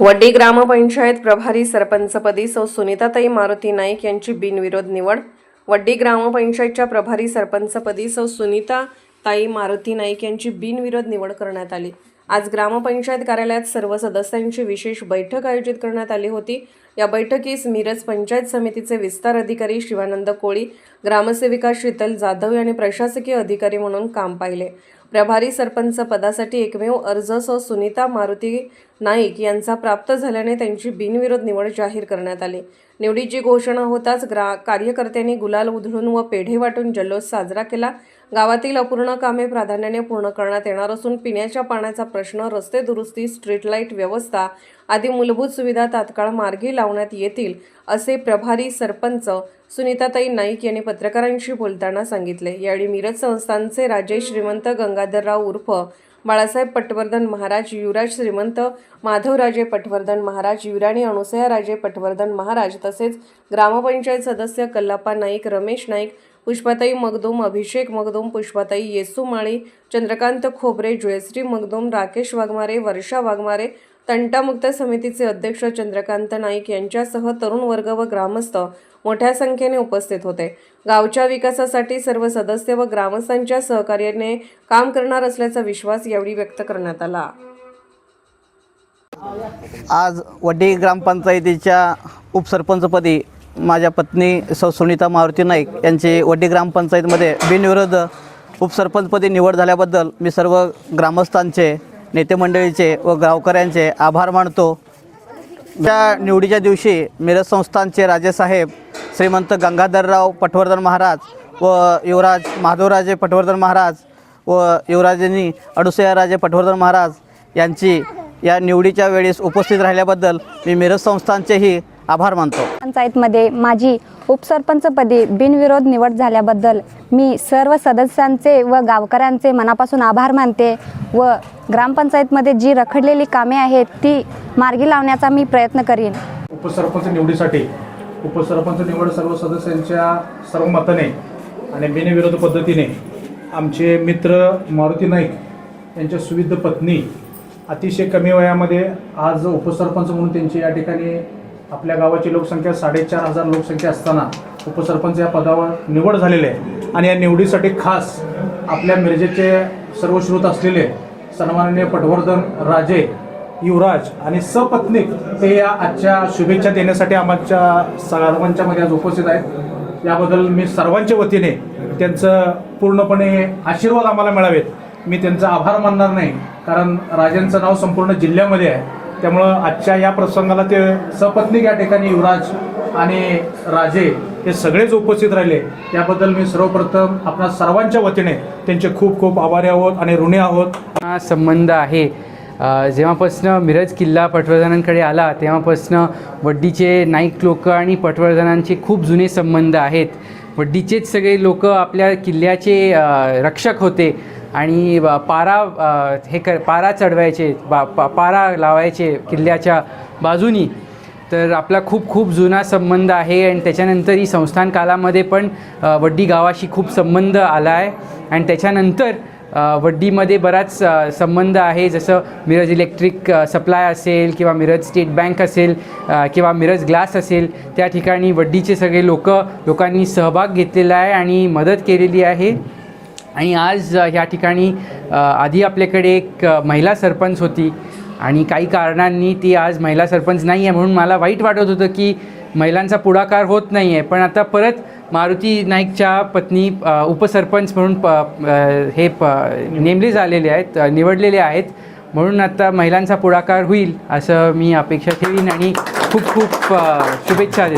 वड्डी ग्रामपंचायत प्रभारी सरपंचपदी सौ सुनीताताई मारुती नाईक यांची बिनविरोध निवड. वड्डी ग्रामपंचायतच्या प्रभारी सरपंचपदी सौ सुनीता ताई मारुती नाईक यांची बिनविरोध निवड करण्यात आली. आज ग्रामपंचायत कार्यालयात सर्व सदस्यांची विशेष बैठक आयोजित करण्यात आली होती. या बैठकीस मिरज पंचायत समितीचे विस्तार अधिकारी शिवानंद कोळी ग्रामसेविका शीतल जाधव यांनी प्रशासकीय अधिकारी म्हणून काम पाहिले. प्रभारी सरपंच पदासाठी एकमेव अर्ज सौ सुनीता मारुती नाईक यांचा प्राप्त झाल्याने त्यांची बिनविरोध निवड जाहीर करण्यात आली. निवडीची घोषणा होताच ग्रा कार्यकर्त्यांनी गुलाल उधळून व पेढे वाटून जल्लोष साजरा केला. गावातील अपूर्ण कामे प्राधान्याने पूर्ण करण्यात येणार असून पिण्याच्या पाण्याचा प्रश्न रस्ते दुरुस्ती स्ट्रीट लाइट व्यवस्था आदी मूलभूत सुविधा तात्काळ मार्गी लावण्यात येतील असे प्रभारी सरपंच सुनीताताई नाईक यांनी पत्रकारांशी बोलताना सांगितले. यावेळी मिरज संस्थानचे राजे श्रीमंत गंगाधरराव उर्फ बाळासाहेब पटवर्धन महाराज युवराज श्रीमंत माधवराजे पटवर्धन महाराज युराणी अनुसयाराजे पटवर्धन महाराज तसेच ग्रामपंचायत सदस्य कल्लापा नाईक रमेश नाईक पुष्पाताई मगदूम अभिषेक मगदूम पुष्पाताई येसू माळी चंद्रकांत खोबरे जयश्री मगदूम राकेश वाघमारे वर्षा वाघमारे तंटामुक्त समितीचे अध्यक्ष चंद्रकांत नाईक यांच्यासह तरुण वर्ग व ग्रामस्थ मोठ्या संख्येने उपस्थित होते. गावच्या विकासासाठी सर्व सदस्य व ग्रामस्थांच्या सहकार्याने काम करणार असल्याचा विश्वास यावेळी व्यक्त करण्यात आला. आज वड्डी ग्रामपंचायतीच्या उपसरपंचपदी माझ्या पत्नी सौ सुनीता मारुती नाईक यांची वड्डी ग्रामपंचायतमध्ये बिनविरोध उपसरपंचपदी निवड झाल्याबद्दल मी सर्व ग्रामस्थांचे नेते मंडळीचे व गावकऱ्यांचे आभार मानतो. त्या निवडीच्या दिवशी मिरज संस्थानचे राजेसाहेब श्रीमंत गंगाधरराव पटवर्धन महाराज व युवराज माधवराजे पटवर्धन महाराज व युवराजांनी अडुसयाराजे पटवर्धन महाराज यांची या निवडीच्या वेळेस उपस्थित राहिल्याबद्दल मी मिरज संस्थानचेही आभार मानतो. पंचायतमध्ये माझी उपसरपंचपदी बिनविरोध निवड झाल्याबद्दल मी सर्व सदस्यांचे व गावकऱ्यांचे मनापासून आभार मानते व ग्रामपंचायतमध्ये जी रखडलेली कामे आहेत ती मार्गी लावण्याचा मी प्रयत्न करीन. उपसरपंच निवडीसाठी उपसरपंच निवड सर्व सदस्यांच्या सर्व मताने आणि बिनविरोध पद्धतीने आमचे मित्र मारुती नाईक यांच्या सुविध पत्नी अतिशय कमी वयामध्ये आज उपसरपंच म्हणून त्यांची या ठिकाणी आपल्या गावाची लोकसंख्या साडेचार हजार लोकसंख्या असताना उपसरपंच या पदावर निवड झालेली आहे. आणि या निवडीसाठी खास आपल्या मिरजेचे सर्वश्रुत असलेले सन्माननीय पटवर्धन राजे युवराज आणि सपत्नीक ते या आजच्या शुभेच्छा देण्यासाठी आमच्या सर्वांच्या मध्ये आज उपस्थित आहेत. याबद्दल मी सर्वांच्या वतीने त्यांचं पूर्णपणे आशीर्वाद आम्हाला मिळावेत. मी त्यांचा आभार मानणार नाही कारण राजांचं नाव संपूर्ण जिल्ह्यामध्ये आहे. त्यामुळं आजच्या या प्रसंगाला ते सपत्नीक या ठिकाणी युवराज आणि राजे हे सगळेच उपस्थित राहिले. त्याबद्दल मी सर्वप्रथम आपल्या सर्वांच्या वतीने त्यांचे खूप खूप आभारी आहोत आणि ऋणी आहोत. हा संबंध आहे. जेव्हापासनं मिरज किल्ला पटवर्धनांकडे आला तेव्हापासनं वड्डीचे नाईक लोक आणि पटवर्धनांचे खूप जुने संबंध आहेत. वड्डीचेच सगळे लोक आपल्या किल्ल्याचे रक्षक होते. आणि पारा हे कर पारा चढवायचे बा पा पारा लावायचे किल्ल्याच्या बाजूनी. तर आपला खूप खूप जुना संबंध आहे आणि त्याच्यानंतर ही संस्थान कालामध्ये पण वड्डी गावाशी खूप संबंध आला आहे आणि त्याच्यानंतर वड्डीमध्ये बराच संबंध आहे. जसं मिरज इलेक्ट्रिक सप्लाय असेल किंवा मिरज स्टेट बँक असेल किंवा मिरज ग्लास असेल त्या ठिकाणी वड्डीचे सगळे लोक लोकांनी सहभाग घेतलेला आहे आणि मदत केलेली आहे. आणि आज ह्या ठिकाणी आधी आपल्याकडे एक महिला सरपंच होती आणि काही कारणांनी ती आज महिला सरपंच नाही आहे म्हणून मला वाईट वाटत होतं की महिलांचा पुढाकार होत नाही आहे. पण आता परत मारुती नाईकच्या पत्नी उपसरपंच म्हणून प हे प नेमले झालेले आहेत निवडलेले आहेत. म्हणून आता महिलांचा पुढाकार होईल असं मी अपेक्षा ठेवीन आणि खूप खूप शुभेच्छा देतो.